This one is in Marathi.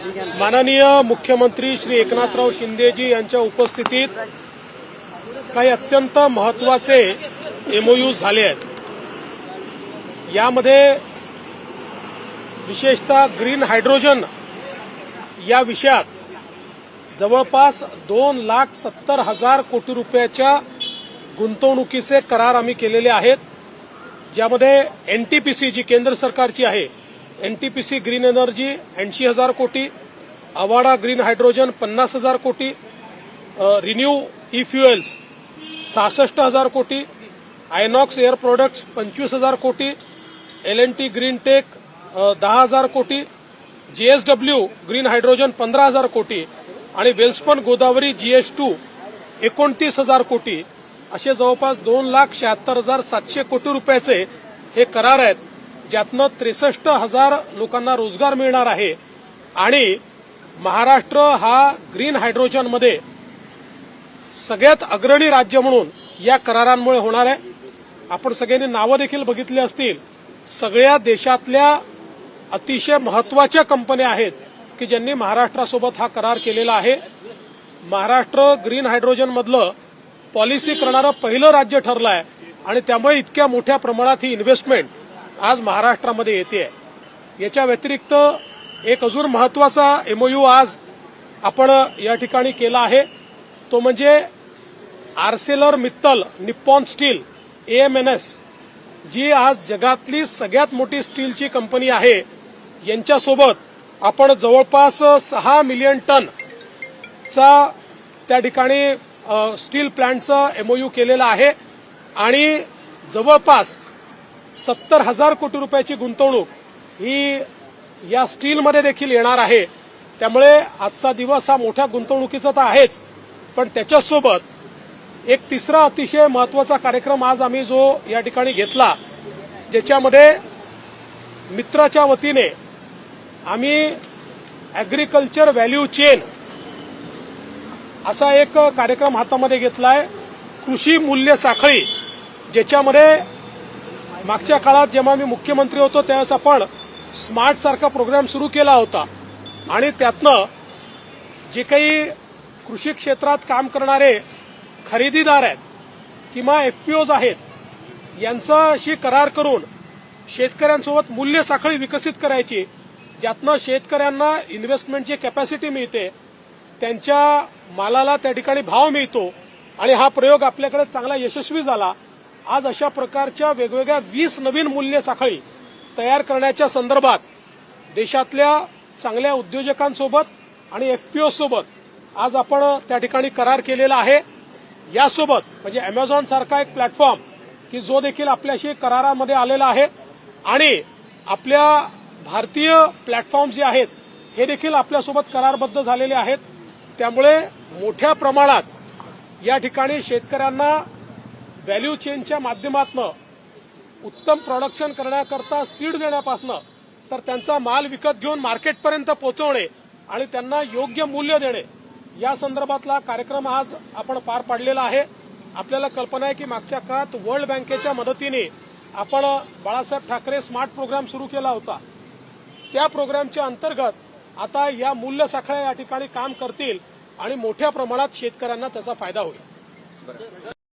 माननीय मुख्यमंत्री श्री एकनाथराव शिंदेजी यांच्या उपस्थितीत काही अत्यंत महत्त्वाचे एमओयू झाले आहेत. यामध्ये विशेषतः ग्रीन हायड्रोजन या विषयात जवळपास दोन लाख सत्तर हजार कोटी रुपयाच्या गुंतवणुकीचे करार आम्ही केलेले आहेत ज्यामध्ये एनटीपीसी जी केंद्र सरकारची आहे एनटीपीसी ग्रीन एनर्जी ऐंशी हजार कोटी अवाडा ग्रीन हायड्रोजन पन्नास हजार कोटी रिन्यू ई फ्युएल्स सहासष्ट हजार कोटी आयनॉक्स एअर प्रोडक्ट्स पंचवीस हजार कोटी L N T green tech दहा हजार कोटी जीएसडब्ल्यू ग्रीन हायड्रोजन पंधरा हजार कोटी आणि वेल्सपन गोदावरी जीएस टू एकोणतीस हजार कोटी. असे जवळपास दोन लाख शहात्तर हजार सातशे कोटी रुपयाचे हे करार आहेत. ज्यातनं त्रेसष्ट हजार लोकांना रोजगार मिळणार आहे. आणि महाराष्ट्र हा ग्रीन हायड्रोजनमध्ये सगळ्यात अग्रणी राज्य म्हणून या करारांमुळे होणार आहे. आपण सगळ्यांनी नावं देखील बघितली असतील. सगळ्या देशातल्या अतिशय महत्त्वाच्या कंपन्या आहेत की ज्यांनी महाराष्ट्रासोबत हा करार केलेला आहे. महाराष्ट्र ग्रीन हायड्रोजनमधलं पॉलिसी करणारं पहिलं राज्य ठरलं आहे आणि त्यामुळे इतक्या मोठ्या प्रमाणात ही इन्व्हेस्टमेंट आज महाराष्ट्रामध्ये येते याच्या व्यतिरिक्त एक अजून महत्त्वाचा एमओयू आज आपण या ठिकाणी केला आहे. तो म्हणजे Arcelor Mittal Nippon steel AMNS जी आज जगातली सगळ्यात मोठी स्टीलची कंपनी आहे. यांच्यासोबत आपण जवळपास सहा मिलियन टन चा त्या ठिकाणी स्टील प्लांटचं एमओयू केलेलं आहे. आणि जवळपास सत्तर हजार कोटी रुपयाची गुंतवणूक ही या स्टीलमध्ये देखील येणार आहे. त्यामुळे आजचा दिवस हा मोठ्या गुंतवणुकीचा तर आहेच. पण त्याच्यासोबत एक तिसरा अतिशय महत्त्वाचा कार्यक्रम आज आम्ही जो या ठिकाणी घेतला ज्याच्यामध्ये मित्राच्या वतीने आम्ही ॲग्रिकल्चर व्हॅल्यू चेन असा एक कार्यक्रम हातामध्ये घेतलाय. कृषी मूल्य साखळी ज्याच्यामध्ये मागच्या काळात जेव्हा मी मुख्यमंत्री होतो त्यावेळेस आपण स्मार्ट सारखा प्रोग्राम सुरू केला होता. आणि त्यातनं जे काही कृषी क्षेत्रात काम करणारे खरेदीदार आहेत किंवा एफपीओज आहेत यांचाशी करार करून शेतकऱ्यांसोबत मूल्य साखळी विकसित करायची ज्यातनं शेतकऱ्यांना इन्व्हेस्टमेंटची कॅपॅसिटी मिळते त्यांच्या मालाला त्या ठिकाणी भाव मिळतो आणि हा प्रयोग आपल्याकडे चांगला यशस्वी झाला. आज अशा प्रकारच्या वेगवेगळ्या वीस नवीन मूल्य साखळी तयार करण्याच्या संदर्भात देशातल्या चांगल्या उद्योजकांसोबत आणि एफपीओ सोबत आज आपण त्या ठिकाणी करार केलेला आहे. यासोबत म्हणजे अमेझॉन सारखा एक प्लॅटफॉर्म की जो देखील आपल्याशी करारामध्ये आलेला आहे आणि आपल्या भारतीय प्लॅटफॉर्म जे आहेत हे देखील आपल्यासोबत करारबद्ध झालेले आहेत. त्यामुळे मोठ्या प्रमाणात या ठिकाणी शेतकऱ्यांना व्हॅल्यू चेनच्या माध्यमातून उत्तम प्रोडक्शन करण्याकरता सीड देण्यापासनं तर त्यांचा माल विकत घेऊन मार्केटपर्यंत पोहोचवणे आणि त्यांना योग्य मूल्य देणे या संदर्भातला कार्यक्रम आज आपण पार पाडलेला आहे. आपल्याला कल्पना आहे की मागच्या काळात वर्ल्ड बँकेच्या मदतीने आपण बाळासाहेब ठाकरे स्मार्ट प्रोग्राम सुरू केला होता. त्या प्रोग्रामच्या अंतर्गत आता या मूल्य साखळ्या या ठिकाणी काम करतील आणि मोठ्या प्रमाणात शेतकऱ्यांना त्याचा फायदा होईल.